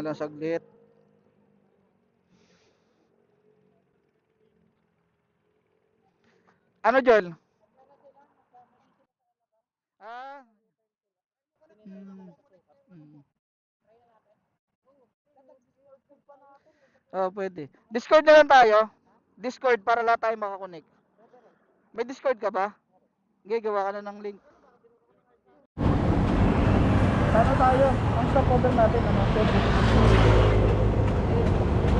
Pahinga lang saglit. Ano, Joel? Ah. Mm. Mm. Oh, pwede. Discord na lang tayo. Discord para lahat tayo makakonect. May Discord ka ba? Sige, gawa ka na ng link. Ano tayo? Ang stop order natin, ano?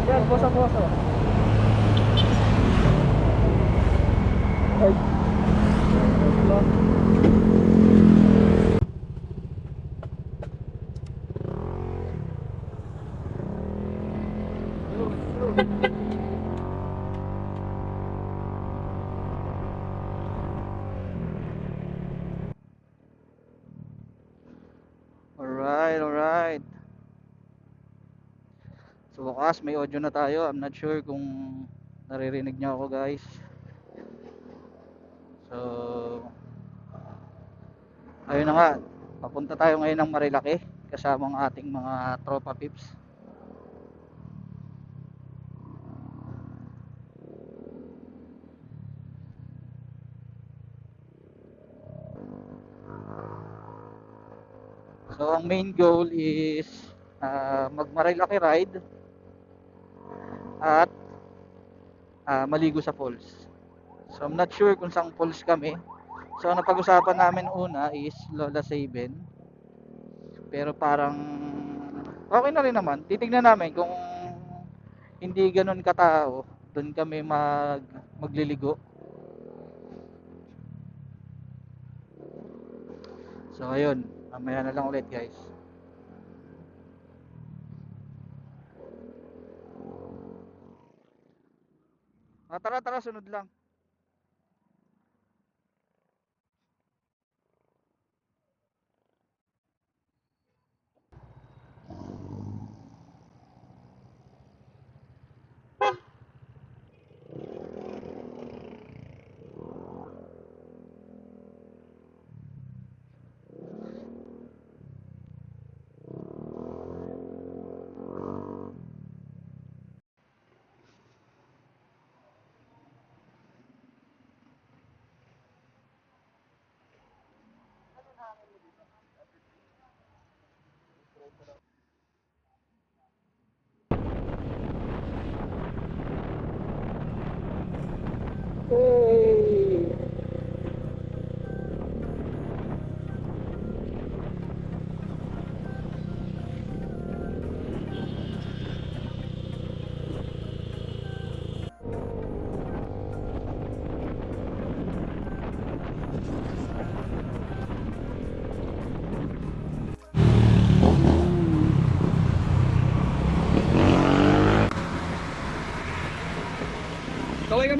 Yan, bosa-boso. Ay. Hello. Alright, alright. Bukas may audio na tayo. I'm not sure kung naririnig niyo ako guys. So ayun na nga. Papunta tayo ngayon ng Marilaki kasama ang ating mga tropa pips. So ang main goal is uh, mag-Marilaki ride at ah, maligo sa falls. So I'm not sure kung saan falls kami. So ang napag-usapan namin una is Lola Saben. Pero parang okay na rin naman. Titignan namin kung hindi ganun katao, doon kami mag magliligo. So ayun, mamaya na lang ulit guys. Ah, tara tara sunod lang.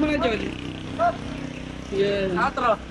Ka muna, John. Yan. Outro.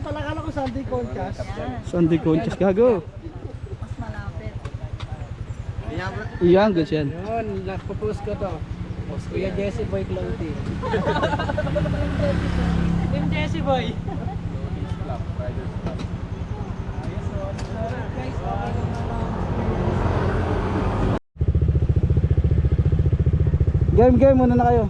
Pala kala ko Sunday Conchas. Sunday Conchas. Gago. Mas malapit. Iyan, good yan. Yun, nagpo-post ko to. Kuya Jesse Boy Cloudy. Team Jesse Boy. Game, game muna na kayo.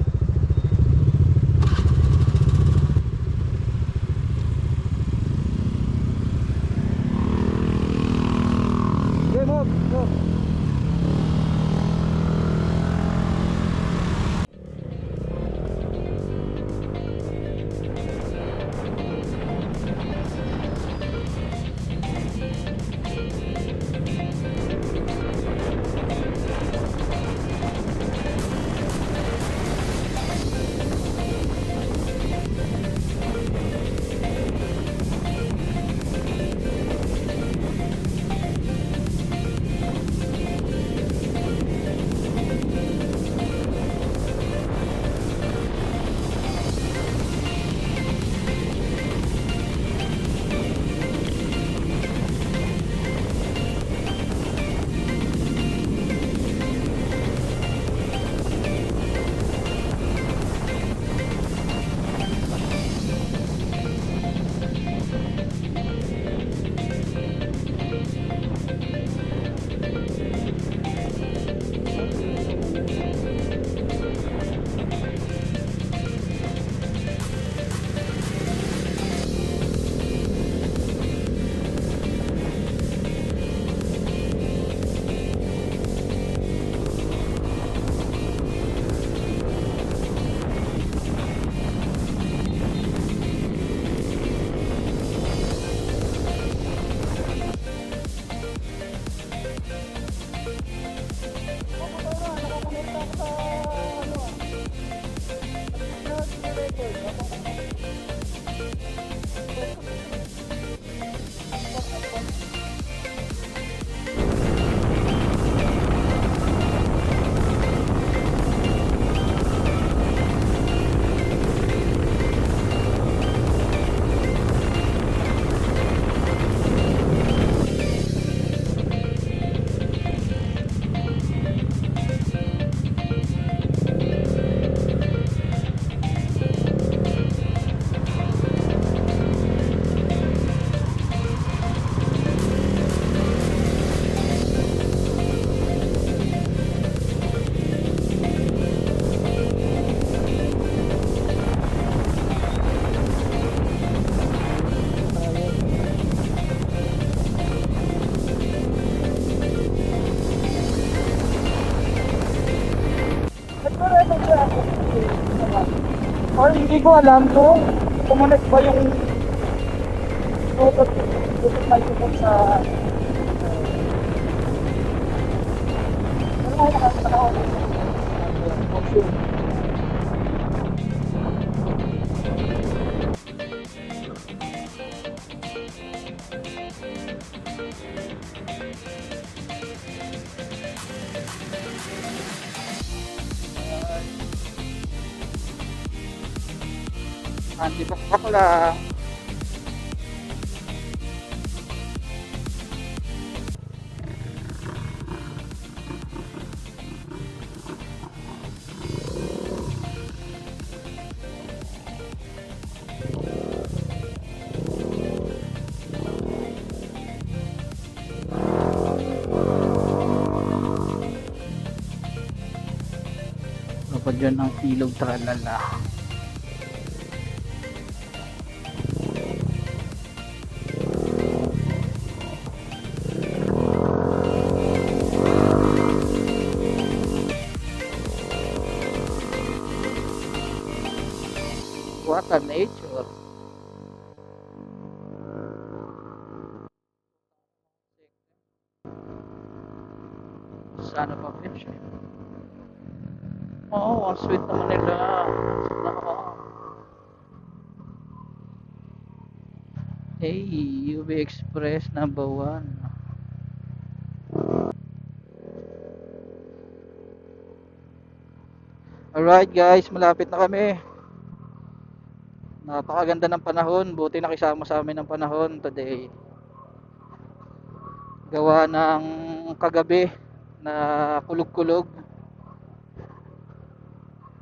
Hindi ko alam kung kumonek ba yung Bluetooth Bluetooth microphone sa nakakita ko Antibakbak lang. Pa dyan ang ilog tralala. What a nature. Fish eh. Oo, oh, ang sweet naman nila. Hey, UV Express number one. Alright guys, malapit na kami. Napakaganda ng panahon. Buti nakisama sa amin ng panahon today. Gawa ng kagabi na kulog-kulog.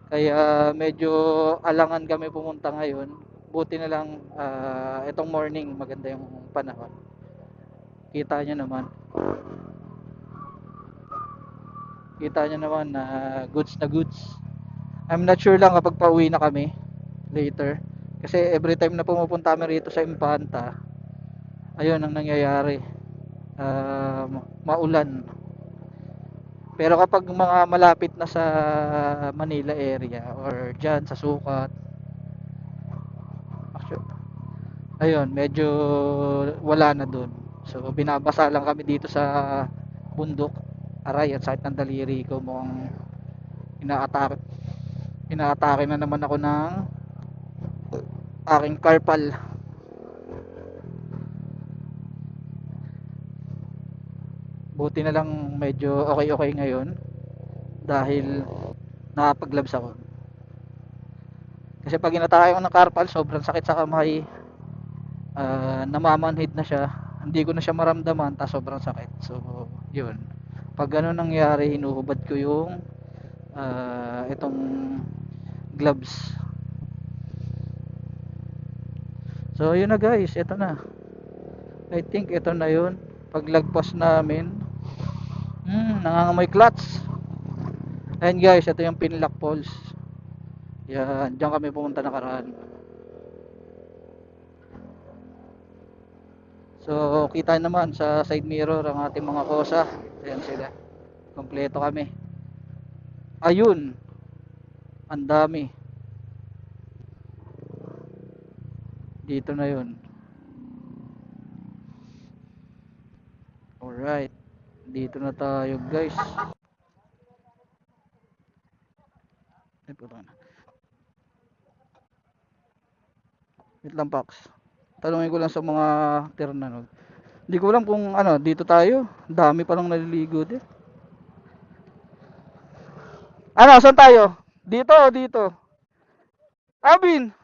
Kaya medyo alangan kami pumunta ngayon. Buti na lang ah, itong morning maganda yung panahon. Kita nyo naman. Kita nyo naman na goods na goods. I'm not sure lang kapag pauwi na kami later. Kasi every time na pumupunta kami rito sa Impanta, ayun ang nangyayari. Ah, maulan. Pero kapag mga malapit na sa Manila area or dyan sa Sukat, actually, ayun, medyo wala na dun. So, binabasa lang kami dito sa bundok. Aray, at sakit ng daliri ko. Mukhang inaatake. Inaatake na naman ako ng aking carpal. Buti na lang medyo okay-okay ngayon dahil nakapaglabs ako. Kasi pag inatake ko ng carpal, sobrang sakit sa kamay. Ah, namamanhid na siya. Hindi ko na siya maramdaman, ta sobrang sakit. So, yun. Pag ganun nangyari, hinuhubad ko yung ah, itong gloves. So, yun na guys, ito na. I think ito na yun. Paglagpas namin, hmm, nangangamoy clutch. Ayan guys, ito yung pinlock poles. Yan, diyan kami pumunta nakaraan. So, kita naman sa side mirror ang ating mga kosa. Ayan sila. Kompleto kami. Ayun. Ang dami. Dito na yun. Alright. Dito na tayo guys. Ay, puto na. Wait lang, Pax. Tanungin ko lang sa mga ternanog. Hindi ko alam kung ano, dito tayo. Dami pa lang naliligo din. Ano, saan tayo? Dito o dito? Abin!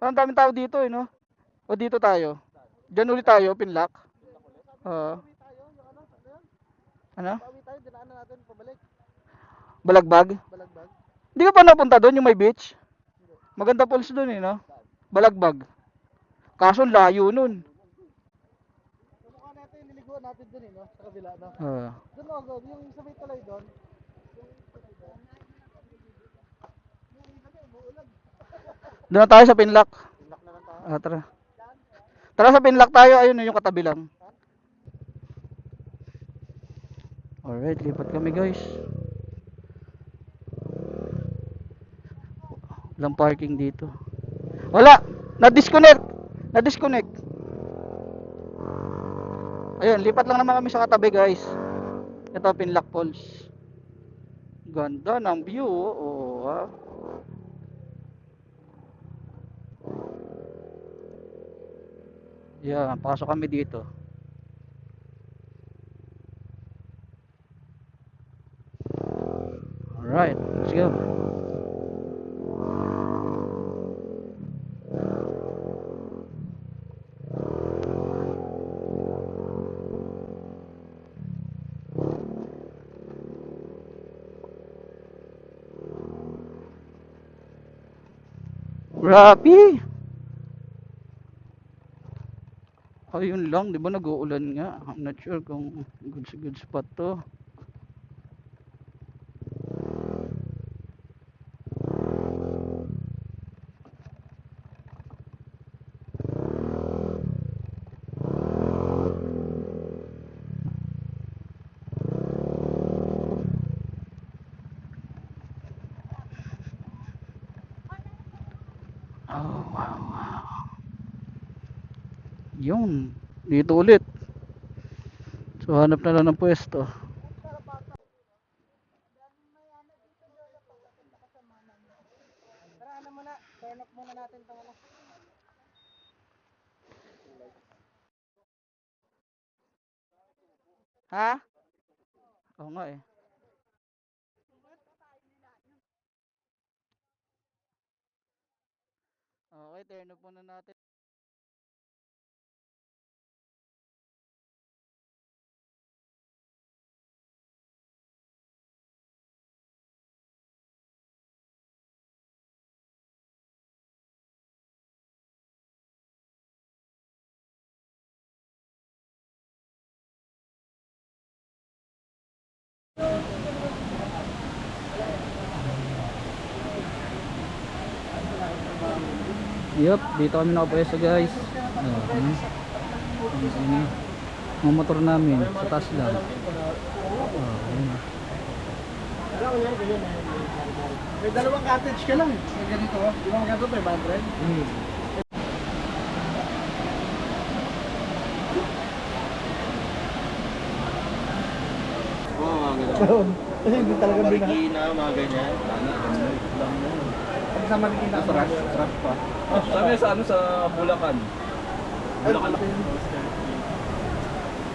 Parang daming tao dito eh, no? O dito tayo? Diyan ulit tayo, pinlock? Oo. ano? Balagbag? Hindi ka pa napunta doon, yung may beach? Maganda falls doon eh, no? Balagbag. Kaso layo nun. Mukha natin, niliguan natin dun eh, no? Sa kabila, no? Oo. Doon ako, yung sa may tulay doon. Doon na tayo sa pinlock. Ah, tara. Tara sa pinlock tayo, ayun yung katabi lang. Alright, lipat kami guys. Walang parking dito. Wala! Na-disconnect! Na-disconnect! Ayun, lipat lang naman kami sa katabi guys. Ito, pinlock falls. Ganda ng view. Oh, ah. Yeah, pasok kami dito. Alright, let's go. Grabe! Ayun lang, 'di ba nag-uulan nga. I'm not sure kung good good spot 'to. Yun, dito ulit. So hanap na lang ng pwesto. Ha? Oo nga eh. Okay, turn off muna natin. Yup, dito kami nakapwesto guys. Oh, hmm. Mga motor namin, sa taas lang. Oh, yun. May dalawang cottage ka lang. May ganito. Di ba magkano 500? Oo, mga ganun. Kasi hindi talaga bina. Marikina, mga ganyan. Pag sa Marikina ako. Truck pa. Kami sa ano sa Bulacan. Bulacan.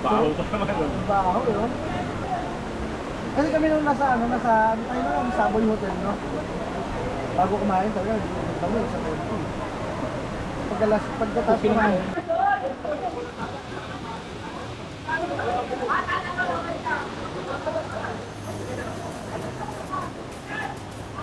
Baho pa naman. Baho, yun. Kasi kami nung nasa ano, nasa, ano tayo na, Saboy Hotel, no? Bago kumain talaga, kami sa tempo. Pagkalas, pagkatapos kumain. Pagi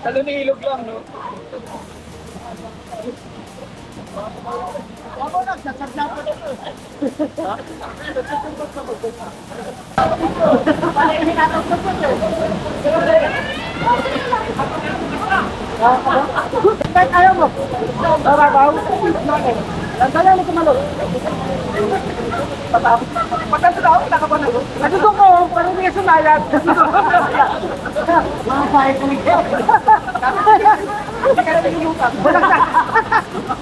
Talo ni ilog lang, no? Ako na, sasadyapot ito. Kahit ayaw mo. Tara, bawo. Lantalan mo kumalot. Patapos. Patapos ako, nakapanalo. Natutok ko, parang hindi ka sumayat. Mga sahay ko nito. Hindi ka na nilutang. Walang sahay.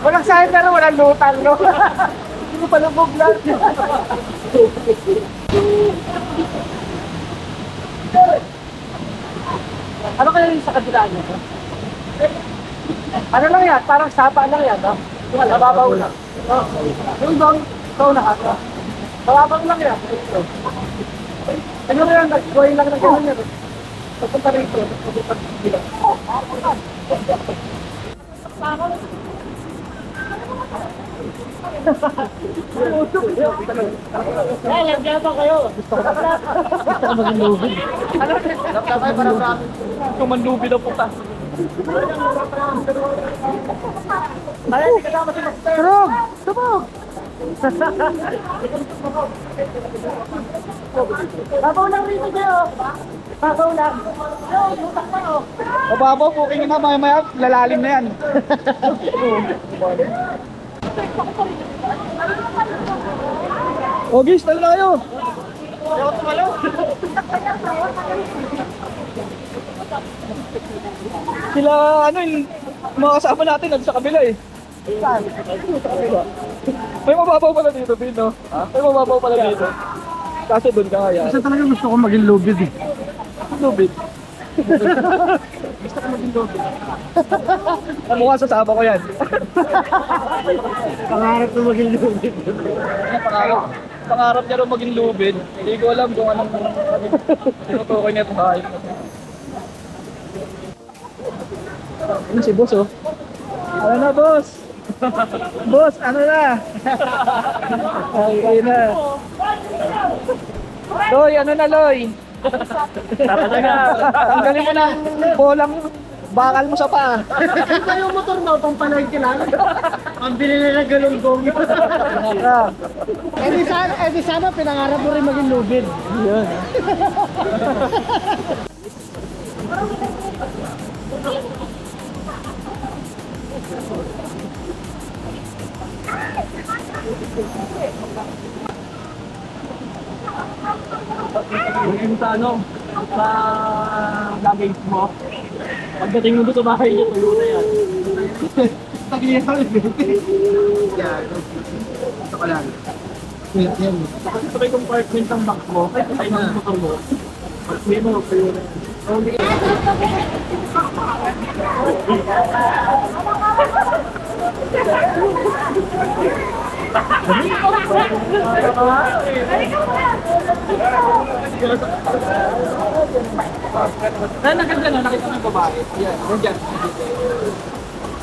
Walang sahay pero walang lutang, no? Hindi mo palubog lang. Ano kaya yung sa kabila niyo? Ano lang yan? Parang sapa lang yan, no? Mababaw lang. Oh. Yung doon, ito na ka. Mababaw lang yan. Ito. Ano lang yan? Nag-join lang ng gano'n yan. Pagpunta rito. Pagpunta rito. Eh, lagyan pa kayo. Gusto ko maging movie. Ano? Kayo para marami. Yung mandubi na puta. Ay, hindi Master. Turog! Tumog! Babaw lang rito kayo. Babaw lang. Po kayo na maya maya, lalalim na yan. Ogis, talo na kayo. Sila, ano yung mga kasama natin, nandun sa kabila eh. Saan? May mababaw pala dito, Bin, no? May mababaw pala dito. Kaso doon ka kaya. Kasi talaga gusto ko maging lubid eh. Lubid. Gusto ko maging lubid. Mukha sa saba ko yan. Pangarap ko maging lubid. pangarap, pangarap niya rin maging lubid. Hindi ko alam kung anong tinutukoy niya itong hayop Ano si boss oh? Ano na boss? boss, ano na? Okay na. Loy, ano na Loy? Tara na. Tanggalin mo ng bolang bakal mo sa paa. Iba yung motor mo, pang palengke lang. Ang binili na galunggong. Ah, eh di sana, eh di sana pinangarap mo rin maging lubid. Yun. Yung sa ano, sa luggage mo. Pagdating mo doon sa bahay niya, tuyo na yan. Tagliyan ka ulit. Yan. Ito ka lang. Yan. Kasi sa may compartment ng bag mo, ay ng motor mo. Hindi mo, tuyo na yan. Hindi ka- Na, nakaganda na, nakita ng babae. Yan, nandiyan.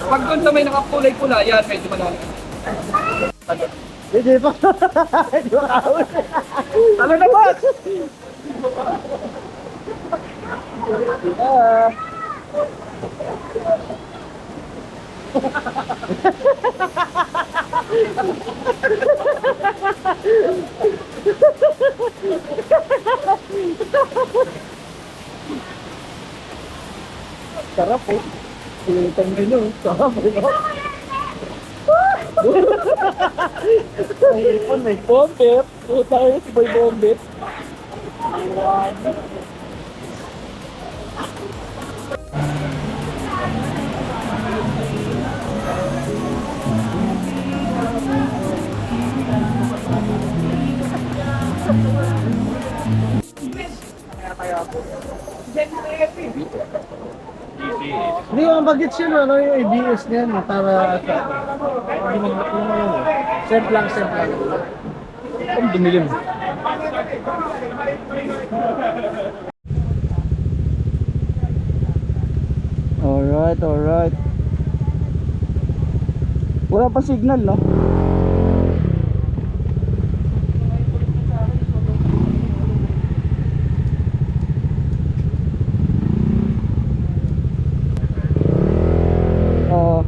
Pag doon sa may nakakulay pula, yan, medyo malalim. Hindi pa. Hindi pa kahon. Talo na ba? Sarap po. Sinitang nyo. Sarap po. Ipon eh. Bombet. Puta kayo si Boy Bombet. Hindi yung bagets yun, ano yung ABS niyan, para sa... Hindi mo yung ano. Set lang, set lang. Ang dumilim. Alright, alright. Wala pa signal, no? Oo.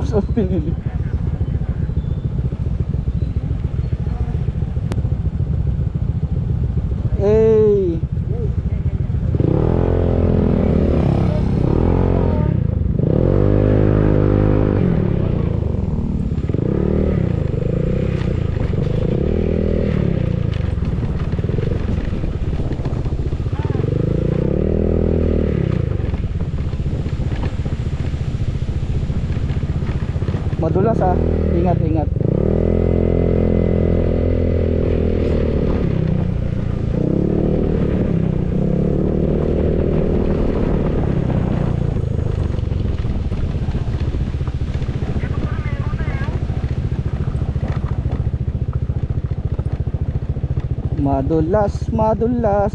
Umukas ang Madulas, madulas.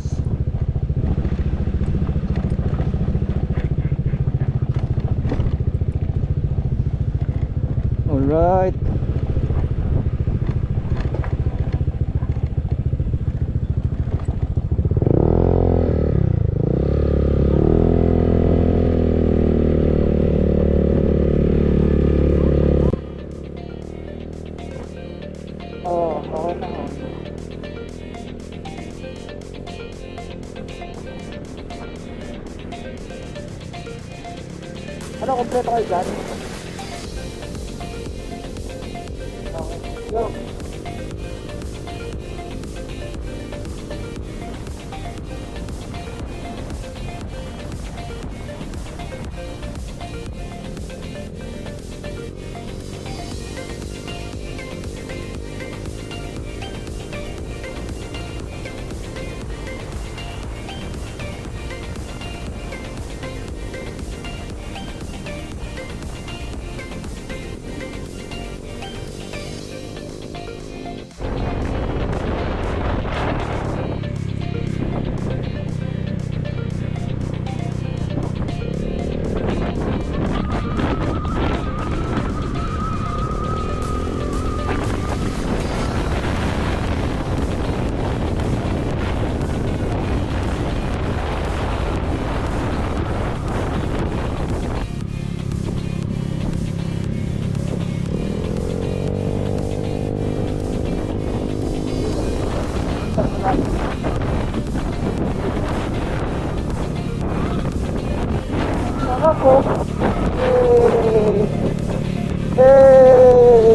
Alright. Kayo dyan? タバ。えー、えー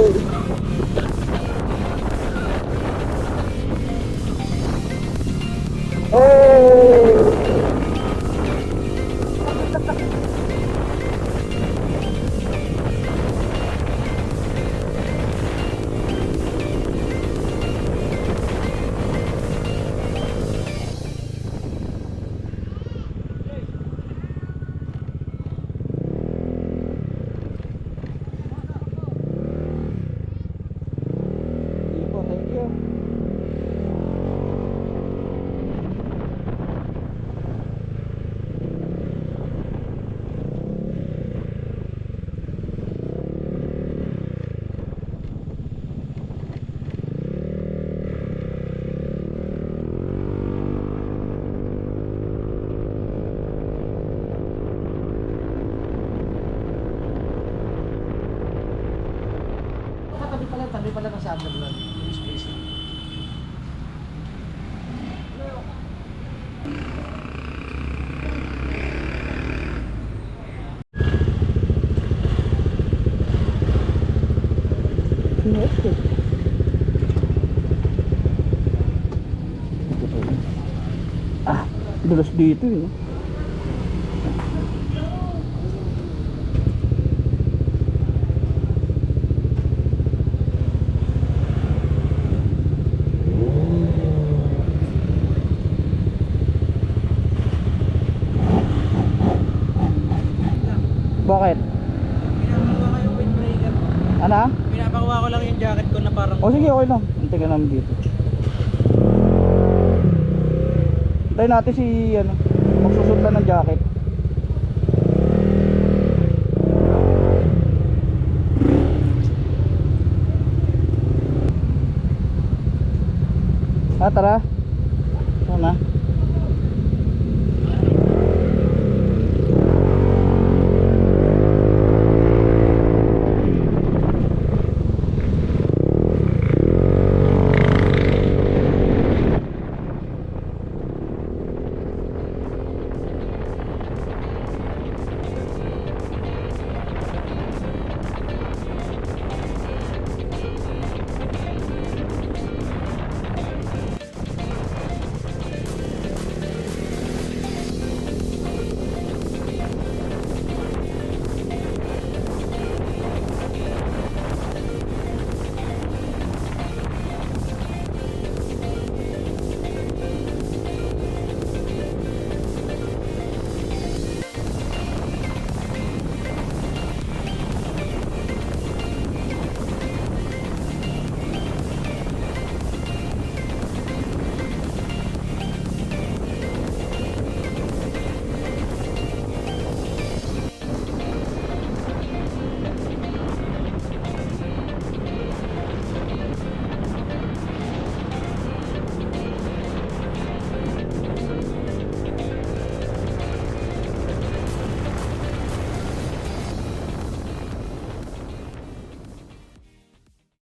pala ng Sunderland. Yung space. Ah, dulas dito eh. Bakit? Ano? Pinapakuha ko lang yung jacket ko na parang O sige, okay lang. Hintay ka namin dito. Hintayin natin si, ano, magsusot lang ng jacket. Ah, tara.